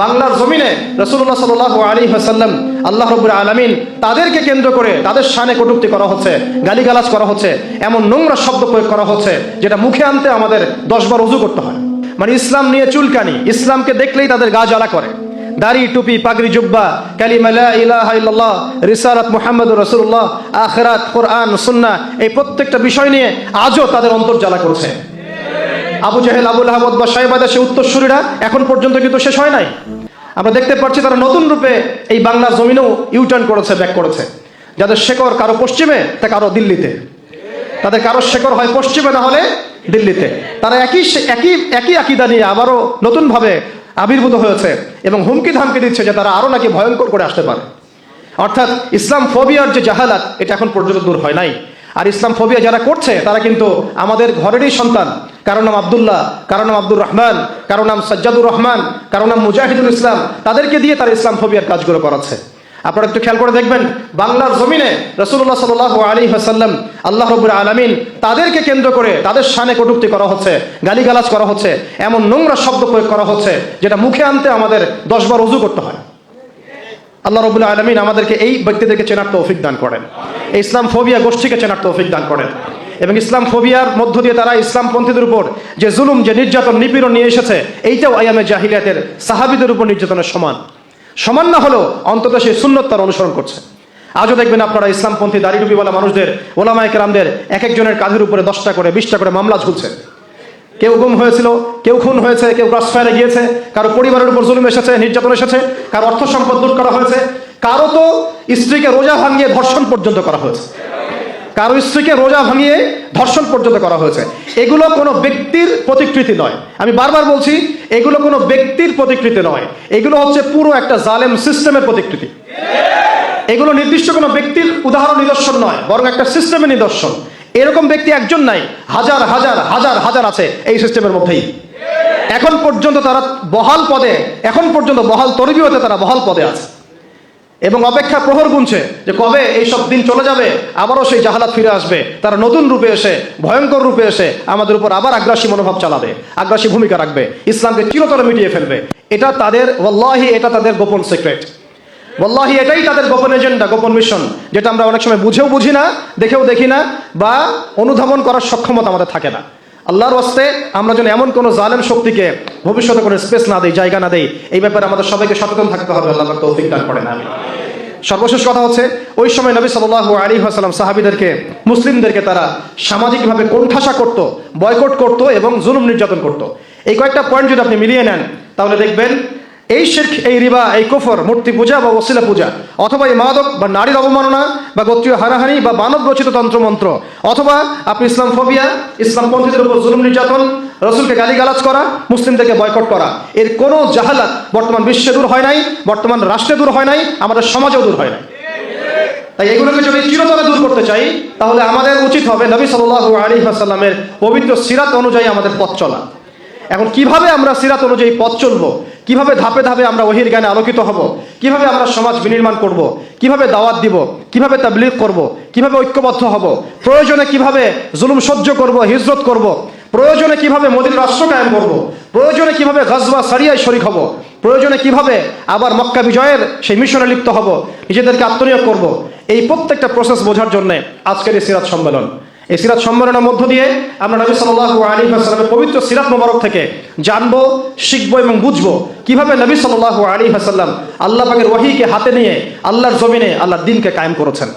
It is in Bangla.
বাংলার জমিনে রসুল্লাহ সাল আলী হাসাল্লাম আল্লাহ রবুর আলমিন তাদেরকে কেন্দ্র করে তাদের শানে কটূক্তি করা হচ্ছে, গালিগালাজ করা হচ্ছে, এমন নোংরা শব্দ প্রয়োগ করা হচ্ছে, যেটা মুখে আনতে আমাদের দশবার উজু করতে হয়। মানে ইসলাম নিয়ে চুলকানি, ইসলামকে দেখলেই তাদের গা জ্বালা করে। দাড়ি, টুপি, পাগড়ি, জুব্বা, কালিমা লা ইলাহা ইল্লাল্লাহ, রিসালাত মুহাম্মদুর রাসূলুল্লাহ, আখিরাত, কোরআন, সুন্নাহ, এই প্রত্যেকটা বিষয় নিয়ে আজও তাদের অন্তর জ্বালা করছে। আবু জাহেল, আবুল আহমদ বা সাহেবাদা সে উত্তরসূরিরা এখন পর্যন্ত কিন্তু শেষ হয় নাই। আমরা দেখতে পাচ্ছি তারা নতুন রূপে এই বাংলার জমিনেও ইউটার্ন করেছে ব্যাক করেছে। যাদের শেকড় কারও পশ্চিমে, তা কারও দিল্লিতে। তাদের কারও শেকড় হয় পশ্চিমে, না হলে দিল্লিতে। তারা একই একই একই আকিদা নিয়ে আবারও নতুনভাবে আবির্ভূত হয়েছে এবং হুমকি ধামকি দিচ্ছে যে তারা আরও নাকি ভয়ঙ্কর করে আসতে পারে। অর্থাৎ ইসলাম ফোবিয়ার যে জাহালাত, এটা এখন পর্যন্ত দূর হয় নাই। আর ইসলাম ফোবিয়া যারা করছে, তারা কিন্তু আমাদের ঘরেরই সন্তান। কারও নাম আবদুল্লাহ, কারও নাম আব্দুর রহমান, কারও নাম সজ্জাদুর রহমান, কারও নাম মুজাহিদুল ইসলাম, তাদেরকে দিয়ে তারা ইসলাম ফোবিয়ার কাজগুলো করাচ্ছে। আপনারা একটু খেয়াল করে দেখবেন, বাংলার জমিনে রসুল্লাহ সাল আলী হাসাল্লাম আল্লাহ রবুর আলমিন তাদেরকে কেন্দ্র করে তাদের শানে কটুক্তি করা হচ্ছে, গালিগালাজ করা হচ্ছে, এমন নোংরা শব্দ প্রয়োগ করা হচ্ছে, যেটা মুখে আনতে আমাদের দশবার উজু করতে হয়। আল্লাহ রবুল্লা আলমিন আমাদেরকে এই ব্যক্তিদেরকে চেনার তৌফিক দান করেন। ইসলাম ফোবিয়া গোষ্ঠীকে চেনার তৌফিক দান করেন। এবং ইসলাম ফোবিয়ার মধ্য দিয়ে তারা ইসলামপন্থীদের উপর যে জুলুম, যে নির্যাতন, নিপীড়ন নিয়ে এসেছে, এইটাও আয়ামে জাহিলিয়াতের সাহাবিদের উপর নির্যাতনের সমান। সমান না হলেও অন্তত সেই সুন্নত অনুসরণ করছে। আজও দেখবেন আপনারা ইসলামপন্থী দাড়ি টুপিওয়ালা মানুষদের, ওলামায় এক একজনের কাঁধের উপরে দশটা করে, বিশটা করে মামলা ঝুলছে। কেউ গুম হয়েছিল, কেউ খুন হয়েছে, কেউ ক্রসফায়ারে গিয়েছে, কারও পরিবারের উপর জুলুম এসেছে, নির্যাতন এসেছে, কারও অর্থ সম্পদ লুট করা হয়েছে, কারও তো স্ত্রীকে রোজা ভাঙিয়ে ধর্ষণ পর্যন্ত করা হয়েছে, কারও স্ত্রীকে রোজা ভাঙিয়ে ধর্ষণ পর্যন্ত করা হয়েছে। এগুলো কোনো ব্যক্তির প্রতিকৃতি নয়। আমি বারবার বলছি, এগুলো কোনো ব্যক্তির প্রতিকৃতি নয়। এগুলো হচ্ছে পুরো একটা জালেম সিস্টেমের প্রতিকৃতি। এগুলো নির্দিষ্ট কোনো ব্যক্তির উদাহরণ নিদর্শন নয়, বরং একটা সিস্টেমের নিদর্শন। এরকম ব্যক্তি একজন নাই। হাজার হাজার হাজার হাজার আছে এই সিস্টেমের মধ্যেই। এখন পর্যন্ত তারা বহাল পদে, এখন পর্যন্ত বহাল তরবিওতে তারা বহাল পদে আছে। এবং অপেক্ষা প্রহর গুনছে যে কবে এই সব দিন চলে যাবে, আবারও সেই জাহালাত ফিরে আসবে। তারা নতুন রূপে এসে, ভয়ঙ্কর রূপে এসে আমাদের উপর আবার আগ্রাসী মনোভাব চালাবে, আগ্রাসী ভূমিকা রাখবে, ইসলামকে চিরতরে মিটিয়ে ফেলবে। এটা তাদের, ওয়াল্লাহি, এটা তাদের গোপন সিক্রেট বল্লাহি এটাই তাদের গোপন এজেন্ডা, গোপন মিশন, যেটা আমরা অনেক সময় বুঝেও বুঝি না, দেখেও দেখি না, বা অনুধাবন করার সক্ষমতা আমাদের থাকে না। আল্লাহর ওয়াস্তে আমরা যেন এমন কোনো জালেম শক্তিকে ভবিষ্যতে কোনো স্পেস না দেই, জায়গা না দেই, এই ব্যাপারে আমাদের সবাইকে সচেতন থাকতে হবে, আল্লাহ তৌফিক দান করেন আমি সর্বশেষ কথা হচ্ছে, ওই সময় নবী সাল আলী হাসালাম সাহাবিদেরকে, মুসলিমদেরকে তারা সামাজিকভাবে কোণঠাসা করত, বয়কট করত এবং জুলুম নির্যাতন করত। এই কয়েকটা পয়েন্ট যদি আপনি মিলিয়ে নেন, তাহলে দেখবেন এই শির্ক, এই রিবা, এই কুফর, মূর্তি পূজা বা ওসিলা পূজা, অথবা এই মাদক বা নারীর অবমাননা বা গোত্রীয় হারাহারি বা মানব রচিত তন্ত্রমন্ত্র, অথবা আপনি ইসলাম ফোবিয়া ইসলামপন্থীদের উপর জুলুম নির্যাতন, রসুলকে গালিগালাজ করা, মুসলিমদেরকে বয়কট করা, এর কোনো জাহালাত বর্তমান বিশ্বে দূর হয় নাই, বর্তমান রাষ্ট্রে দূর হয় নাই, আমাদের সমাজেও দূর হয় নাই। তাই এগুলোকে যদি চিরতরে দূর করতে চাই, তাহলে আমাদের উচিত হবে নবী সাল আলী আসাল্লামের পবিত্র সিরাত অনুযায়ী আমাদের পথ চলা। এখন কীভাবে আমরা সিরাত অনুযায়ী পথ চলবো? কীভাবে ধাপে ধাপে আমরা ওহির জ্ঞানে আলোকিত হব? কীভাবে আমরা সমাজ বিনির্মাণ করব? কীভাবে দাওয়াত দিব? কীভাবে তাবলিগ করব? কীভাবে ঐক্যবদ্ধ হব? প্রয়োজনে কীভাবে জুলুম সহ্য করব, হিজরত করব? প্রয়োজনে কীভাবে মোদীর রাষ্ট্র কায়েম করব? প্রয়োজনে কীভাবে গজবা সারিয়ায় শরিক হব? প্রয়োজনে কীভাবে আবার মক্কা বিজয়ের সেই মিশনে লিপ্ত হব? নিজেদেরকে আত্মনিয়োগ করব? এই প্রত্যেকটা প্রসেস বোঝার জন্য আজকের এই সিরাত সম্মেলন। এই সিরাত সম্মেলনের মধ্য দিয়ে আমরা নবী সাল্লাহ আলী হাসলামের পবিত্র সিরাত মোবারক থেকে জানব, শিখব এবং বুঝব কীভাবে নবী সাল্লাহ আলী হাসাল্লাম আল্লাহ পাকের ওয়াহিকে হাতে নিয়ে আল্লাহর জমিনে, আল্লাহর দিনকে কায়েম করেছেন।